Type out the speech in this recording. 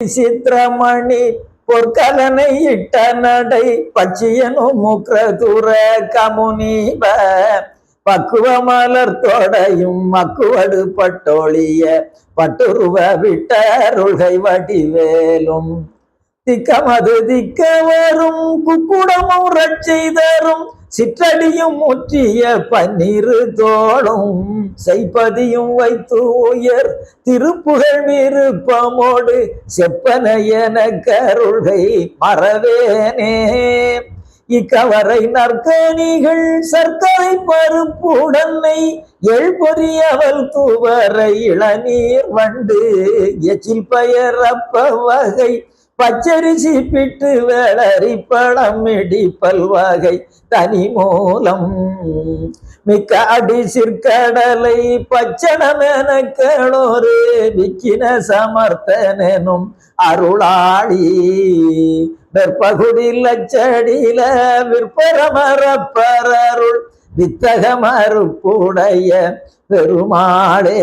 சித்திரமணி பொற்கலனை இட்ட நடை பச்சியனும் முக்ரதுர கமுனீப பக்குவ மலர் தொடையும் மக்குவடு பட்டொழிய பட்டுருவ விட்டருள்கை வடிவேலும். திக்கமது திக்க வரும் குக்குடமும் ரச்சை தரும் சிற்றடியும் முற்றிய பன்னிரு தோளும் செய்பதியும் வைத்து உயர் திருப்புகழ் விருப்பமோடு செப்பன என கருள்கை மறவேனே. இக்கவரை நற்கணிகள் சர்க்கரை பருப்புடனை எழுபொறியவள் தூவரை இளநீர் வண்டு எச்சில் பயரப்ப வகை பச்சரிசி பிட்டு வேளறி பழம் இடி வகை தனி மூலம். மிக்க அடி சிற்கடலை பச்சனமென கேளோரு விக்கின சமர்த்தனும் அருளாளி. வெற்பகுடி லச்சடியில விற்பரமரப்பரருள் வித்தகமறுப்புடைய பெருமாளே.